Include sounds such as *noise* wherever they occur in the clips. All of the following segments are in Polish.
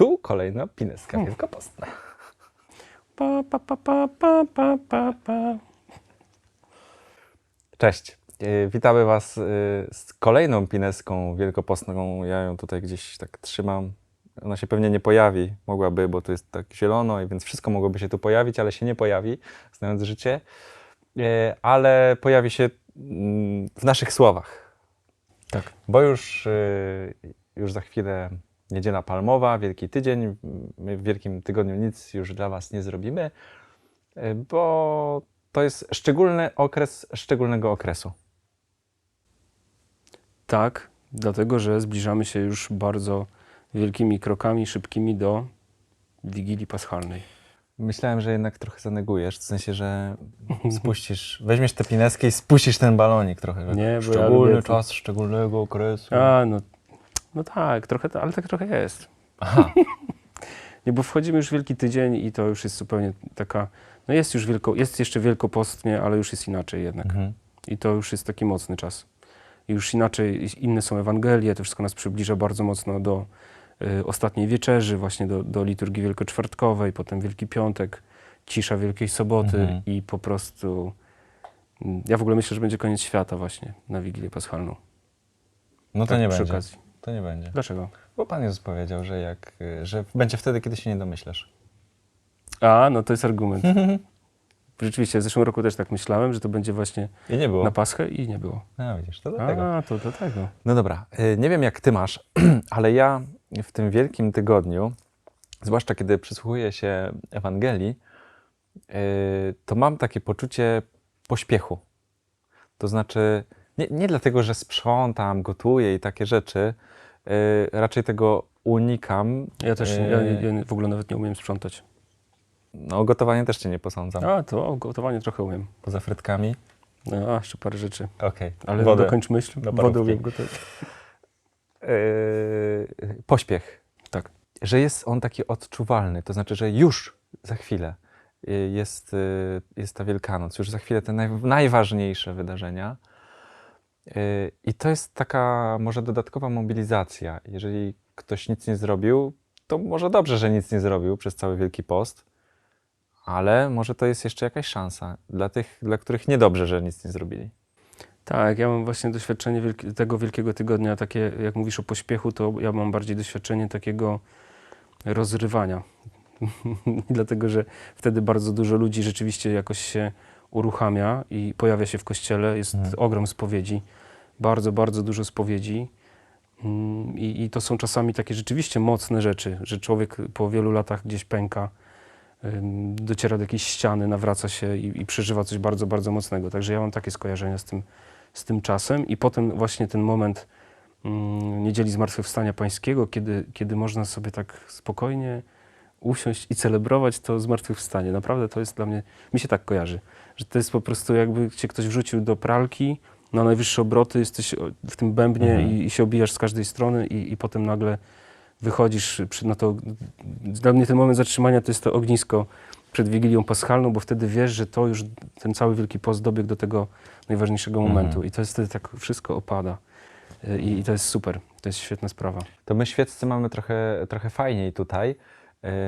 tu kolejna pineska Hmm. wielkopostna. Pa, pa, pa, pa, pa, pa, pa, pa. Cześć. E, Witamy Was e, z kolejną pineską wielkopostną. Ja ją tutaj gdzieś tak trzymam. Ona się pewnie nie pojawi, mogłaby, bo to jest tak zielono, i więc wszystko mogłoby się tu pojawić, ale się nie pojawi, znając życie. E, Ale pojawi się mm, w naszych słowach, Tak. bo już, już za chwilę niedziela palmowa, Wielki Tydzień. My w Wielkim Tygodniu nic już dla Was nie zrobimy, e, bo to jest szczególny okres szczególnego okresu. Tak, dlatego że zbliżamy się już bardzo wielkimi krokami, szybkimi do Wigilii Paschalnej. Myślałem, że jednak trochę zanegujesz, w sensie, że *laughs* spuścisz, weźmiesz tę pineskę i spuścisz ten balonik trochę. Nie, bo ja Szczególny to. czas szczególnego okresu. A, no, no tak, trochę, ale tak trochę jest. Aha. *laughs* Nie, bo wchodzimy już w Wielki Tydzień i to już jest zupełnie taka, no jest już wielko, jest jeszcze wielkopostnie, ale już jest inaczej jednak. Mhm. I to już jest taki mocny czas. I już inaczej, inne są Ewangelie, to wszystko nas przybliża bardzo mocno do y, ostatniej wieczerzy, właśnie do, do liturgii wielkoczwartkowej, potem Wielki Piątek, cisza Wielkiej Soboty Mhm. i po prostu... mm, Ja w ogóle myślę, że będzie koniec świata właśnie na Wigilię Paschalną. No to Tak nie będzie. okazji. To nie będzie. Dlaczego? Bo Pan Jezus powiedział, że, jak, y, że będzie wtedy, kiedy się nie domyślasz. A, no to jest argument. *laughs* Rzeczywiście, w zeszłym roku też tak myślałem, że to będzie właśnie I nie było. na Paschę i nie było. No widzisz, to dlatego. A, to do tego. No dobra, y, nie wiem jak ty masz, *clears throat* ale ja w tym wielkim tygodniu, zwłaszcza kiedy przysłuchuję się Ewangelii, y, to mam takie poczucie pośpiechu. To znaczy, nie, nie dlatego, że sprzątam, gotuję i takie rzeczy, y, raczej tego unikam. Ja też Y, ja, ja w ogóle nawet nie umiem sprzątać. No, gotowanie też cię nie posądzam. A, to o, gotowanie trochę umiem. Poza frytkami. No, a, jeszcze parę rzeczy. Okej. Ale Wodę. dokończ myśl. do Wodę umiem gotować. Yy, pośpiech. Tak. Że jest on taki odczuwalny, to znaczy, że już za chwilę yy, jest, yy, jest ta Wielkanoc, już za chwilę te naj, najważniejsze wydarzenia. Yy, I to jest taka może dodatkowa mobilizacja. Jeżeli ktoś nic nie zrobił, to może dobrze, że nic nie zrobił przez cały Wielki Post, ale może to jest jeszcze jakaś szansa dla tych, dla których niedobrze, że nic nie zrobili. Tak, ja mam właśnie doświadczenie wielki, tego Wielkiego Tygodnia, takie jak mówisz o pośpiechu, to ja mam bardziej doświadczenie takiego rozrywania. *laughs* Dlatego, że wtedy bardzo dużo ludzi rzeczywiście jakoś się uruchamia i pojawia się w kościele, jest Mhm. ogrom spowiedzi, bardzo, bardzo dużo spowiedzi. Mm, I, I to są czasami takie rzeczywiście mocne rzeczy, że człowiek po wielu latach gdzieś pęka, dociera do jakiejś ściany, nawraca się i, i przeżywa coś bardzo, bardzo mocnego. Także ja mam takie skojarzenia z tym, z tym czasem. I potem właśnie ten moment mm, Niedzieli Zmartwychwstania Pańskiego, kiedy, kiedy można sobie tak spokojnie usiąść i celebrować to zmartwychwstanie. Naprawdę to jest dla mnie, mi się tak kojarzy, że to jest po prostu jakby cię ktoś wrzucił do pralki, na najwyższe obroty, jesteś w tym bębnie Mhm. i, i się obijasz z każdej strony i, i potem nagle wychodzisz przy, na to. Dla mnie ten moment zatrzymania to jest to ognisko przed Wigilią Paschalną, bo wtedy wiesz, że to już ten cały Wielki Post dobiegł do tego najważniejszego Mhm. momentu i to jest wtedy tak wszystko opada. Y, I, I to jest super, to jest świetna sprawa. To my świeccy mamy trochę, trochę fajniej tutaj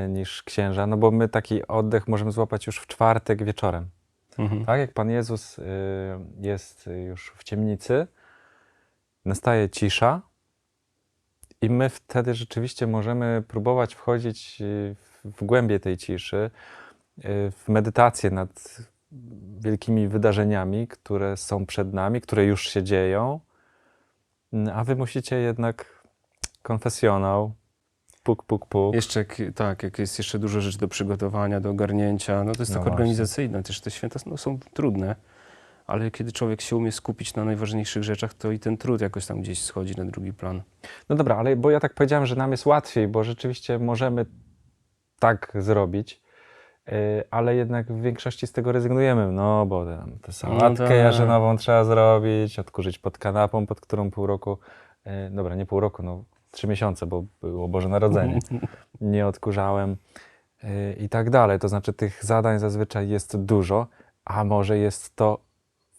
niż księża, no bo my taki oddech możemy złapać już w czwartek wieczorem. Mhm. Tak jak Pan Jezus y, jest już w ciemnicy, nastaje cisza i my wtedy rzeczywiście możemy próbować wchodzić y, w- w głębie tej ciszy, y, w medytację nad wielkimi wydarzeniami, które są przed nami, które już się dzieją, Mm, a wy musicie jednak konfesjonał, puk, puk, puk. Jeszcze tak, jak jest jeszcze dużo rzeczy do przygotowania, do ogarnięcia, no to jest No tak właśnie. organizacyjne, też te święta no, są trudne, ale kiedy człowiek się umie skupić na najważniejszych rzeczach, to i ten trud jakoś tam gdzieś schodzi na drugi plan. No dobra, ale bo ja tak powiedziałem, że nam jest łatwiej, bo rzeczywiście możemy tak zrobić, yy, ale jednak w większości z tego rezygnujemy. No bo tam tę sałatkę tak. jarzynową trzeba zrobić, odkurzyć pod kanapą, pod którą pół roku, yy, dobra, nie pół roku, no trzy miesiące, bo było Boże Narodzenie, *laughs* nie odkurzałem yy, i tak dalej. To znaczy tych zadań zazwyczaj jest dużo, a może jest to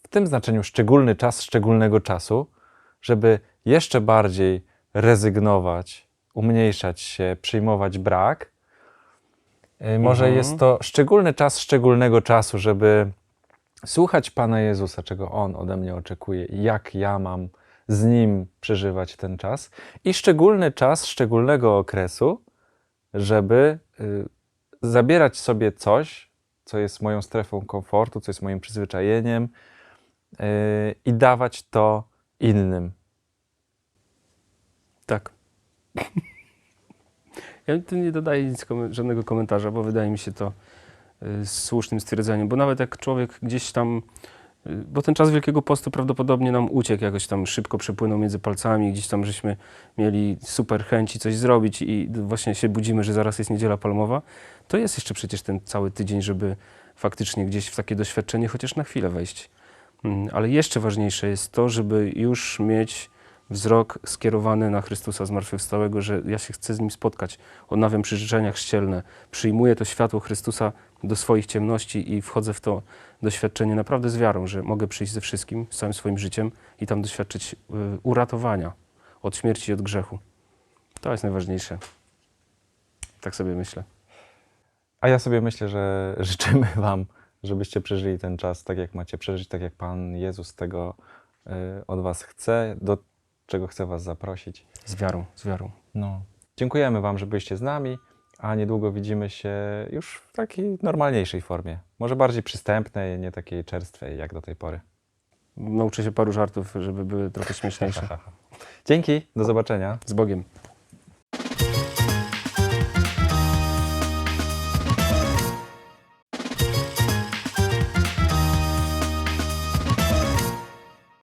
w tym znaczeniu szczególny czas szczególnego czasu, żeby jeszcze bardziej rezygnować umniejszać się, przyjmować brak. Y, Może Mhm. jest to szczególny czas szczególnego czasu, żeby słuchać Pana Jezusa, czego On ode mnie oczekuje, i jak ja mam z Nim przeżywać ten czas. I szczególny czas szczególnego okresu, żeby y, zabierać sobie coś, co jest moją strefą komfortu, co jest moim przyzwyczajeniem y, i dawać to innym. Tak. *laughs* Ja tu nie dodaję nic, żadnego komentarza, bo wydaje mi się to y, słusznym stwierdzeniem, bo nawet jak człowiek gdzieś tam, bo ten czas Wielkiego Postu prawdopodobnie nam uciekł, jakoś tam szybko przepłynął między palcami, gdzieś tam żeśmy mieli super chęci coś zrobić i właśnie się budzimy, że zaraz jest Niedziela Palmowa, to jest jeszcze przecież ten cały tydzień, żeby faktycznie gdzieś w takie doświadczenie chociaż na chwilę wejść. Mm, Ale jeszcze ważniejsze jest to, żeby już mieć wzrok skierowany na Chrystusa zmartwychwstałego, że ja się chcę z Nim spotkać. Odnawiam przyrzeczenia chrzcielne, przyjmuję to światło Chrystusa do swoich ciemności i wchodzę w to doświadczenie naprawdę z wiarą, że mogę przyjść ze wszystkim, z całym swoim życiem i tam doświadczyć y, uratowania od śmierci i od grzechu. To jest najważniejsze. Tak sobie myślę. A ja sobie myślę, że *laughs* życzymy Wam, żebyście przeżyli ten czas tak, jak macie przeżyć, tak jak Pan Jezus tego y, od Was chce, do czego chce Was zaprosić. Z wiarą, z wiarą. No. Dziękujemy Wam, że byliście z nami, a niedługo widzimy się już w takiej normalniejszej formie. Może bardziej przystępnej, nie takiej czerstwej jak do tej pory. Nauczę się paru żartów, żeby były trochę śmieszniejsze. *laughs* Dzięki, do zobaczenia. Z Bogiem.